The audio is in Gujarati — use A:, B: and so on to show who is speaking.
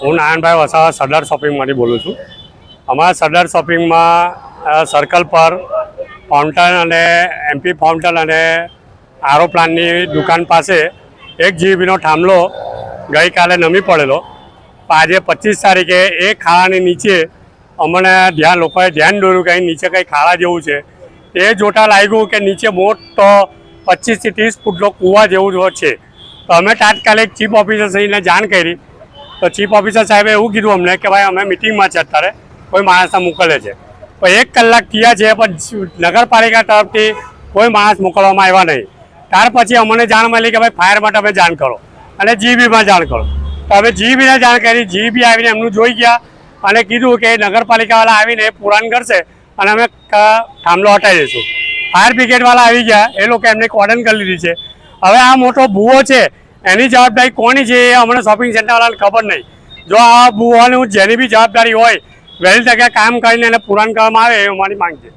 A: હું નારાયણભાઈ વસાવા સરદાર શોપિંગમાંથી બોલું છું. અમારા સરદાર શોપિંગમાં સર્કલ પર ફાઉન્ટન અને એમપી ફાઉન્ટન અને આરો પ્લાનની દુકાન પાસે એક જીબીનો થાંભલો ગઈકાલે નમી પડેલો. આજે પચીસ તારીખે એ ખાડાની નીચે અમને ધ્યાન, લોકોએ ધ્યાન દોર્યું કે નીચે કંઈ ખાડા જેવું છે. એ જોતા લાગ્યું કે નીચે મોટો પચીસથી ત્રીસ ફૂટનો કૂવા જેવું છે. તો અમે તાત્કાલિક ચીફ ઓફિસર શ્રીને જાણ કરી તો ચીફ ઓફિસર સાહેબે એવું કીધું અમને કે ભાઈ અમે મિટિંગમાં છે અત્યારે, કોઈ માણસને મોકલે છે. પણ એક કલાક થયા છે, પણ નગરપાલિકા તરફથી કોઈ માણસ મોકલવામાં આવ્યા નહીં. ત્યાર પછી અમને જાણ મળી કે ભાઈ ફાયર માટે તમે જાણ કરો અને જીબીમાં જાણ કરો. તો હવે જીબીને જાણ કરી જીબી આવીને એમનું જોઈ ગયા અને કીધું કે નગરપાલિકાવાળા આવીને પુરાણ કરશે અને અમે થાંભલો હટાવી દઈશું. ફાયર બ્રિગેડવાળા આવી ગયા, એ લોકો એમને કોર્ડન કરી લીધી છે. હવે આ મોટો ભૂવો છે એની જવાબદારી કોની છે એ અમને શોપિંગ સેન્ટરવાળાને ખબર નહીં. જો આ ભૂવાની જેની બી જવાબદારી હોય, વહેલી તકે કામ કરીને એને પુરાણ કરવામાં આવે એ અમારી માંગ છે.